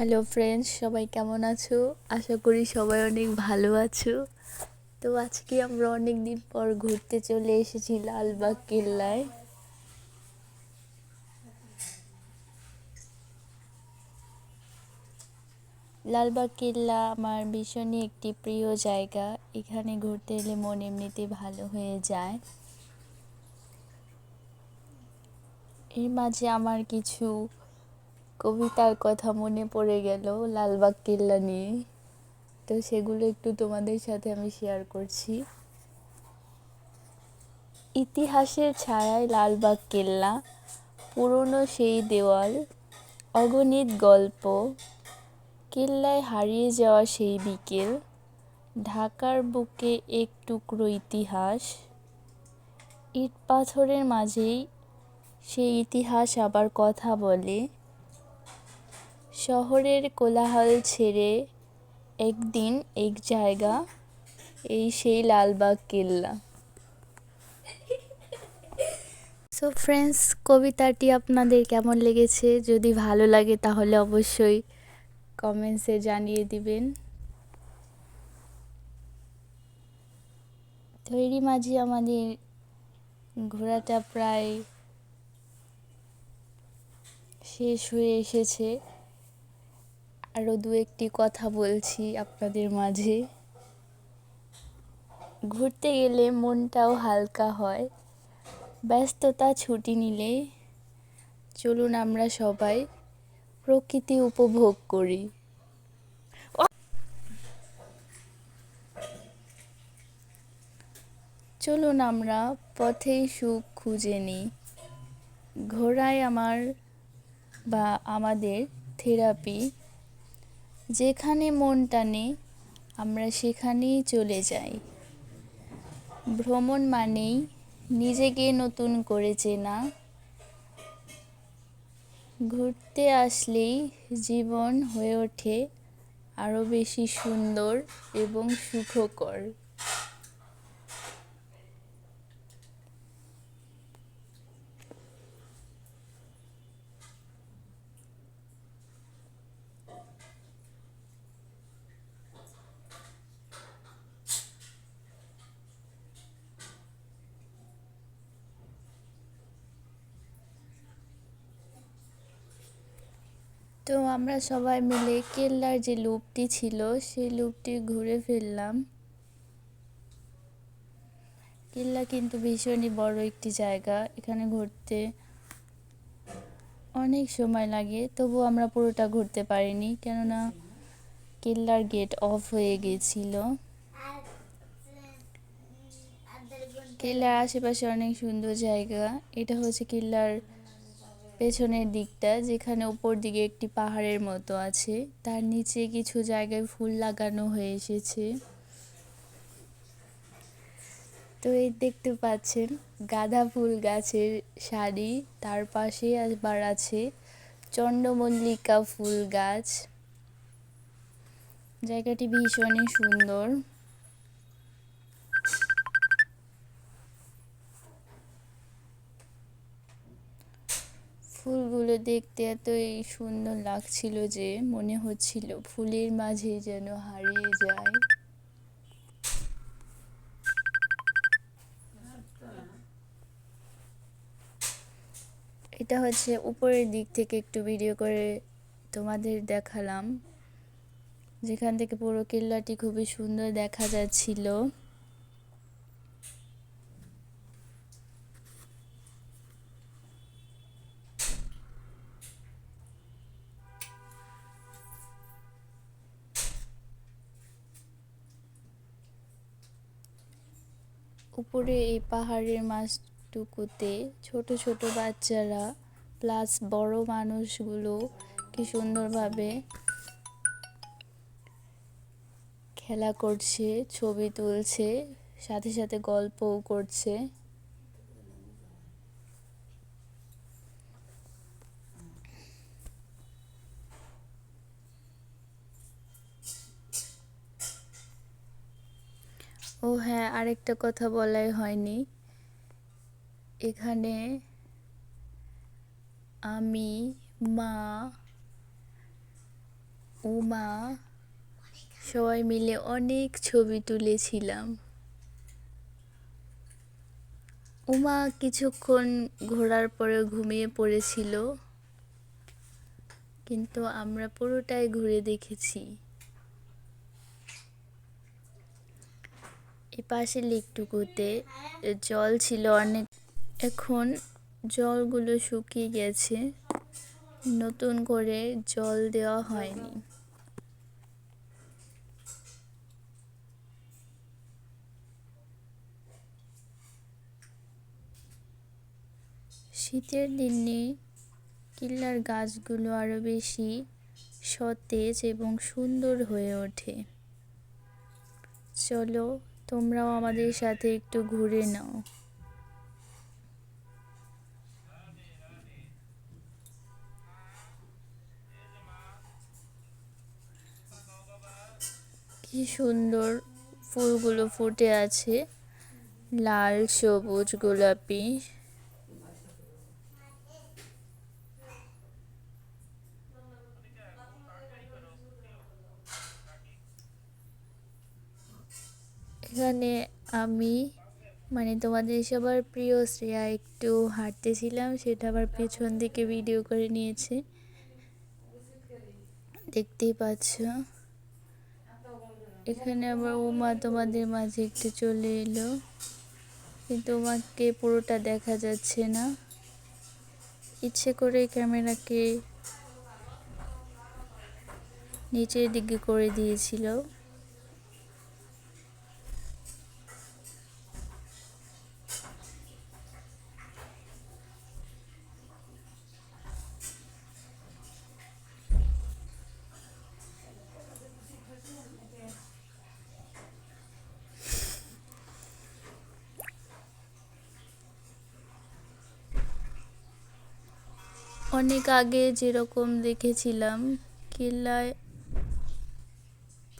Hello friends সবাই কেমন আছো? আশা করি সবাই অনেক ভালো আছো। তো আজকে আমরা অনেক দিন পর ঘুরতে চলে এসেছি লালবাগ কেল্লায়। লালবাগ কেল্লা আমার ভীষণই একটি প্রিয় জায়গা। এখানে ঘুরতে এলে মন এমনিতে ভালো হয়ে যায়। এর মাঝে আমার কিছু কবিতার কথা মনে পড়ে গেল, লালবাগ কেল্লা নিয়ে। তো সেগুলো একটু তোমাদের সাথে আমি শেয়ার করছি। ইতিহাসের ছায়ায় লালবাগ কেল্লা, পুরনো সেই দেওয়াল, অগণিত গল্প, কেল্লায় হারিয়ে যাওয়া সেই বিকেল, ঢাকার বুকে এক টুকরো ইতিহাস। ইট পাথরের মাঝেই সেই ইতিহাস আবার কথা বলে। শহরের কোলাহল ছেড়ে একদিন এক জায়গা, এই সেই লালবাগ কেল্লা। সো ফ্রেন্ডস কবিতাটি আপনাদের কেমন লেগেছে? যদি ভালো লাগে তাহলে অবশ্যই কমেন্টসে জানিয়ে দিবেন। তৈরি মাঝে আমাদের ঘোরাটা প্রায় শেষ হয়ে এসেছে। আরও দু একটি কথা বলছি আপনাদের মাঝে। ঘুরতে গেলে মনটাও হালকা হয়। ব্যস্ততা ছুটি নিলে চলুন আমরা সবাই প্রকৃতি উপভোগ করি। চলুন আমরা পথেই সুখ খুঁজে নিই। ঘোড়ায় আমার বা আমাদের থেরাপি যেখানে মন টানে, আমরা সেখানেই চলে যাই। ভ্রমণ মানেই নিজেকে নতুন করে চেনা। ঘুরতে আসলেই জীবন হয়ে ওঠে আরও বেশি সুন্দর এবং সুখকর। তো আমরা সবাই মিলে কেল্লার যে লুপটি ছিল, সেই লুপটি ঘুরে ফেললাম। কেল্লা কিন্তু ভীষণই বড় একটি জায়গা। এখানে ঘুরতে অনেক সময় লাগে তবু আমরা পুরোটা ঘুরতে পারিনি, কেননা কেল্লার গেট অফ হয়ে গিয়েছিল কেল্লার আশেপাশে অনেক সুন্দর জায়গা। এটা হচ্ছে কেল্লার পেছনের দিকটা, যেখানে উপর দিকে একটি পাহাড়ের মতো আছে, তার নিচে কিছু জায়গায় ফুল লাগানো হয়ে এসেছে। তো এই দেখতে পাচ্ছেন, গাঁদা ফুল গাছের শাড়ি তার পাশে আবার আছে চন্দ্রমল্লিকা ফুল গাছ। জায়গাটি ভীষণই সুন্দর। ফুলগুলো দেখতে এতই সুন্দর লাগছিল যে মনে হচ্ছিল ফুলের মাঝে যেন হারিয়ে যায়। এটা হচ্ছে উপরের দিক থেকে একটু ভিডিও করে তোমাদের দেখালাম। যেখান থেকে পুরো কেল্লাটি খুবই সুন্দর দেখা যাচ্ছিল। উপরে এই পাহাড়ের মাছটুকুতে ছোট ছোট বাচ্চারা প্লাস বড় মানুষগুলো কি সুন্দরভাবে খেলা করছে, ছবি তুলছে, সাথে সাথে গল্পও করছে। হ্যাঁ আরেকটা কথা বলাই হয়নি। এখানে আমি, মা, উমা সবাই মিলে অনেক ছবি তুলেছিলাম। উমা কিছুক্ষণ ঘোরার পরে ঘুমিয়ে পড়েছিল, কিন্তু আমরা পুরোটাই ঘুরে দেখেছি। এ পাশে লেকটুকুতে জল ছিল অনেক। এখন জলগুলো শুকিয়ে গেছে। নতুন করে জল দেওয়া হয়নি। শীতের দিনে কিল্লার গাছগুলো আরও বেশি সতেজ এবং সুন্দর হয়ে ওঠে। চলো তোমরাও আমাদের সাথে একটু ঘুরে নাও। কি সুন্দর ফুলগুলো ফুটে আছে। লাল সবুজ গোলাপি। এখানে আমি মানে তোমাদের সবার প্রিয় শ্রেয়া একটু হাঁটতেছিলাম, সেটা আবার পেছন দিকে ভিডিও করে নিয়েছে। দেখতেই পাচ্ছ। এখানে আবার উমা তোমাদের মাঝে একটু চলে এলো। কিন্তু উমাকে পুরোটা দেখা যাচ্ছে না। ইচ্ছে করে ক্যামেরাকে নিচের দিকে করে দিয়েছিল। অনেক আগে যেরকম দেখেছিলাম, কেল্লায়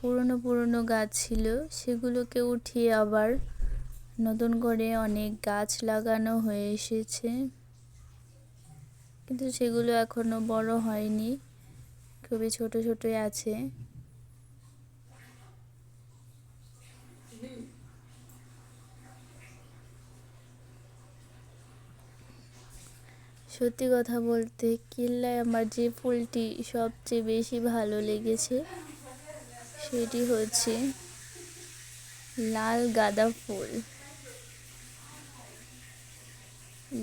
পুরনো পুরনো গাছ ছিল, সেগুলোকে উঠিয়ে আবার নতুন করে অনেক গাছ লাগানো হয়ে এসেছে। কিন্তু সেগুলো এখনও বড় হয়নি, খুবই ছোট ছোটই আছে। সত্যি কথা বলতে কেল্লায় আমার যে ফুলটি সবচেয়ে বেশি ভালো লেগেছে, সেটি হচ্ছে লাল গাঁদা ফুল।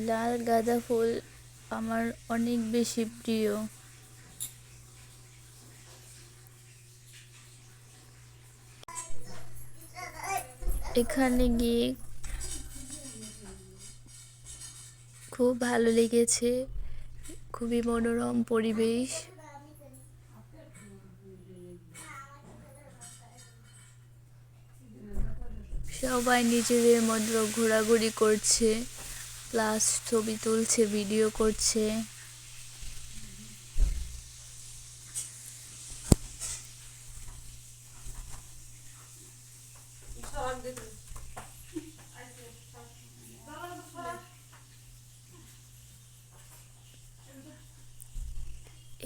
লাল গাঁদা ফুল আমার অনেক বেশি প্রিয়। এখানে গিয়ে খুব ভালো লেগেছে। খুবই মনোরম পরিবেশ। সবাই নিজেদের মধ্যে ঘোরাঘুরি করছে প্লাস ছবি তুলছে ভিডিও করছে।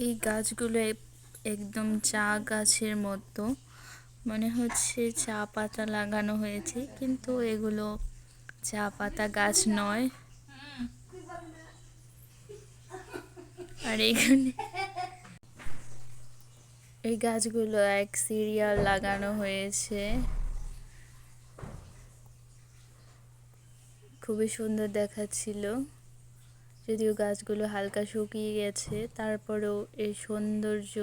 এই গাছগুলো একদম চা গাছের মতো। মনে হচ্ছে চা পাতা লাগানো হয়েছে, কিন্তু এগুলো চা পাতা গাছ নয়। আর এখানে এই গাছগুলো এক সিরিয়াল লাগানো হয়েছে। খুবই সুন্দর দেখাচ্ছিল। যদিও গাছগুলো হালকা শুকিয়ে গেছে, তারপরেও এই সৌন্দর্য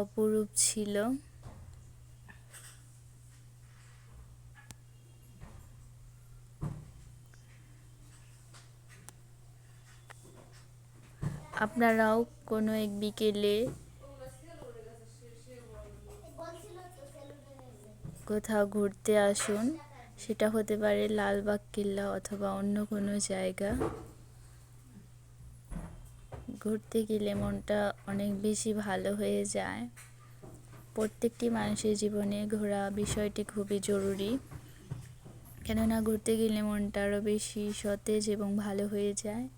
অপরূপ ছিল। আপনারাও কোনো এক বিকেলে কোথাও ঘুরতে আসুন। সেটা হতে পারে লালবাগ কিল্লা অথবা অন্য কোনো জায়গা। ঘুরতে গেলে মনটা অনেক বেশি ভালো হয়ে যায়। প্রত্যেকটি মানুষের জীবনে ঘোরা বিষয়টি খুবই জরুরি। কেননা ঘুরতে গেলে মনটা আরও বেশি সতেজ এবং ভালো হয়ে যায়।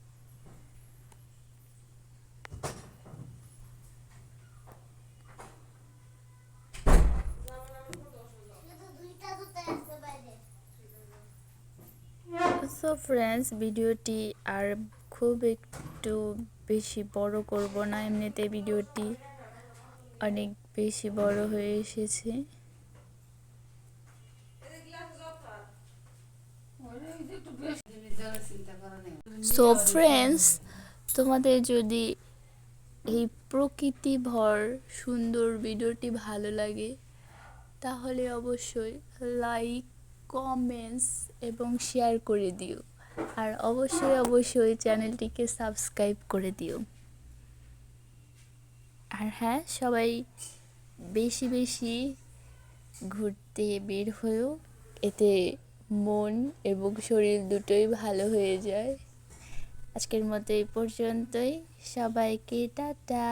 ফ্রেন্ডস ভিডিওটি আর খুব একটু বেশি বড় করব না। এমনিতে ভিডিওটি অনেক বেশি বড় হয়ে এসেছে। সো ফ্রেন্ডস তোমাদের যদি এই প্রকৃতি ভর সুন্দর ভিডিওটি ভালো লাগে, তাহলে অবশ্যই লাইক কমেন্টস এবং শেয়ার করে দিও। আর অবশ্যই অবশ্যই চ্যানেলটিকে সাবস্ক্রাইব করে দিও। আর হ্যাঁ সবাই বেশি বেশি ঘুরতে বের হয়েও এতে মন এবং শরীর দুটোই ভালো হয়ে যায়। আজকের মতো এই পর্যন্তই। সবাইকে টাটা।